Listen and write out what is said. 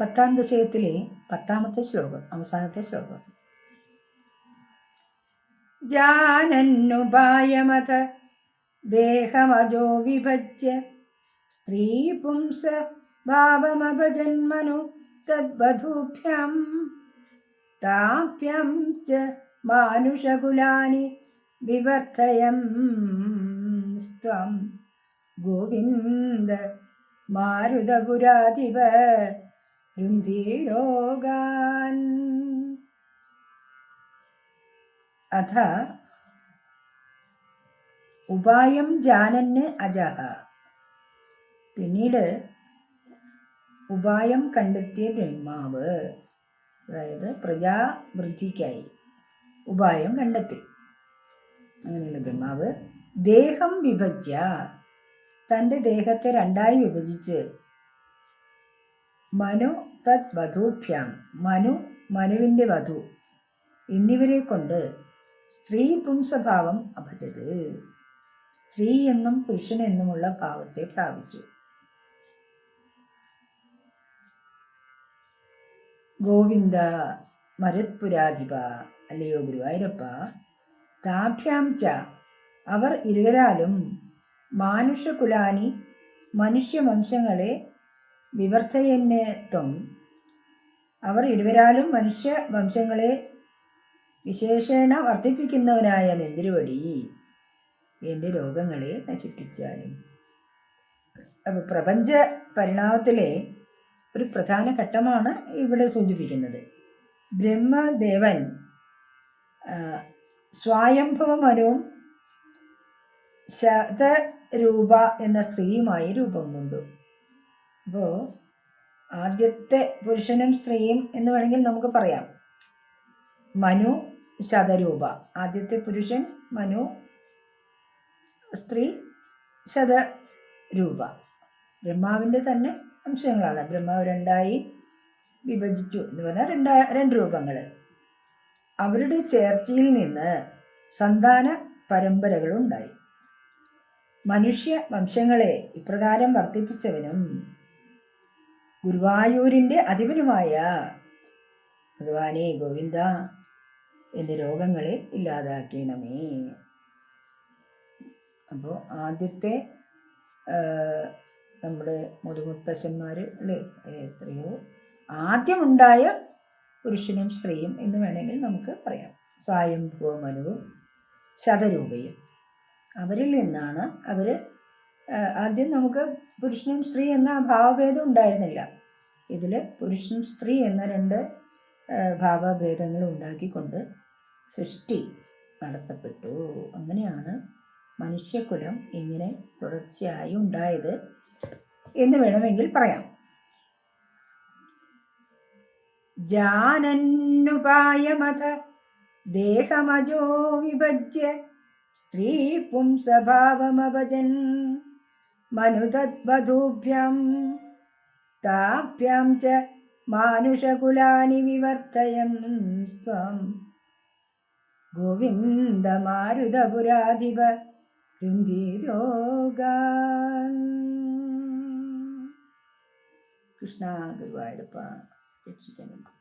പത്താം ദശകത്തിലെ പത്താമത്തെ ശ്ലോകം അവസാനത്തെ ശ്ലോകം. ജാനന്നുപായമത ദേഹമജോ വിഭജ്യ സ്ത്രീ പുംസ ഭാവമഭജന്മനു തദ്വധൂഭ്യം താഭ്യം ച മാനുഷകുലാനി വിവർത്തയം സ്ത്വം. ഗോവിന്ദ മാരുതപുരാധിപ രുന്ധിരോഗാൻ. അഥ ഉപായം ജാനന് അജഹ. പിന്നീട് ഉപായം കണ്ടെത്തിയ ബ്രഹ്മാവ്. അതായത് പ്രജാവൃദ്ധിക്കായി ഉപായം കണ്ടെത്തി. അങ്ങനെയുള്ള ബ്രഹ്മാവ്. ദേഹം വിഭജ തന്റെ ദേഹത്തെ രണ്ടായി വിഭജിച്ച് മനു തത് വധൂഭ്യാം മനു മനുവിന്റെ വധു. എന്നിവരെ കൊണ്ട് സ്ത്രീ പുംസഭാവം അഭജത്. സ്ത്രീ എന്നും പുരുഷൻ എന്നുമുള്ള ഭാവത്തെ പ്രാപിച്ചു. ഗോവിന്ദ മരുത്പുരാധിപ അല്ലയോ ഗുരുവായൂരപ്പ. താഭ്യാം ച. അവർ ഇരുവരാലും മാനുഷകുലാനി മനുഷ്യവംശങ്ങളെ വിവർത്തയന്യത്വം അവർ ഇരുവരാലും മനുഷ്യ വംശങ്ങളെ വിശേഷേണ വർദ്ധിപ്പിക്കുന്നവനായ നെന്തിരുവടി എന്റെ രോഗങ്ങളെ നശിപ്പിച്ചാലും. അപ്പോൾ പ്രപഞ്ച പരിണാമത്തിലെ ഒരു പ്രധാന ഘട്ടമാണ് ഇവിടെ സൂചിപ്പിക്കുന്നത്. ബ്രഹ്മദേവൻ സ്വായംഭവമനവും ശതരൂപ എന്ന സ്ത്രീയുമായി രൂപം കൊണ്ടു. അപ്പോൾ ആദ്യത്തെ പുരുഷനും സ്ത്രീയും എന്ന് വേണമെങ്കിൽ നമുക്ക് പറയാം. മനു ശതരൂപ. ആദ്യത്തെ പുരുഷൻ മനു സ്ത്രീ ശതരൂപ. ബ്രഹ്മാവിന്റെ തന്നെ അംശങ്ങളാണ്. ബ്രഹ്മാവ് രണ്ടായി വിഭജിച്ചു എന്ന് പറഞ്ഞാൽ രണ്ടാ രണ്ട് രൂപങ്ങൾ. അവരുടെ ചേർച്ചയിൽ നിന്ന് സന്താന പരമ്പരകളുണ്ടായി. മനുഷ്യ വംശങ്ങളെ ഇപ്രകാരം വർദ്ധിപ്പിച്ചവനും ഗുരുവായൂരിന്റെ അധിപനുമായ ഭഗവാനെ ഗോവിന്ദ എന്റെ രോഗങ്ങളെ ഇല്ലാതാക്കണമേ അപ്പോൾ ആദ്യത്തെ നമ്മുടെ മുതുമുത്തശ്ശന്മാർ അല്ലേ എത്രയോ ആദ്യമുണ്ടായ പുരുഷനും സ്ത്രീയും എന്ന് വേണമെങ്കിൽ നമുക്ക് പറയാം. സ്വയംഭുവ മനുവും ശതരൂപയും. അവരിൽ നിന്നാണ് അവർ ആദ്യം നമുക്ക് പുരുഷനും സ്ത്രീ എന്ന ഭാവഭേദം ഉണ്ടായിരുന്നില്ല. ഇതിൽ പുരുഷനും സ്ത്രീ എന്ന രണ്ട് ഭാവഭേദങ്ങൾ ഉണ്ടാക്കിക്കൊണ്ട് സൃഷ്ടി നടത്തപ്പെട്ടു. അങ്ങനെയാണ് മനുഷ്യകുലം ഇങ്ങനെ തുടർച്ചയായി ഉണ്ടായത് എന്ന് വേണമെങ്കിൽ പറയാം. ജാനന്നുപായമത ദേഹമജോ വിഭജ്യ സ്ത്രീ പുംസഭാവമഭജൻ. മനുതദ്വധൂഭ്യം താഭ്യം ച മാനുഷകുലാനി വിവർത്തയൻ സ്വം ഗോവിന്ദമാരുതപുരാധിപ കൃഷ്ണ ഗുരുവായൂരപ്പ രക്ഷിക്കണം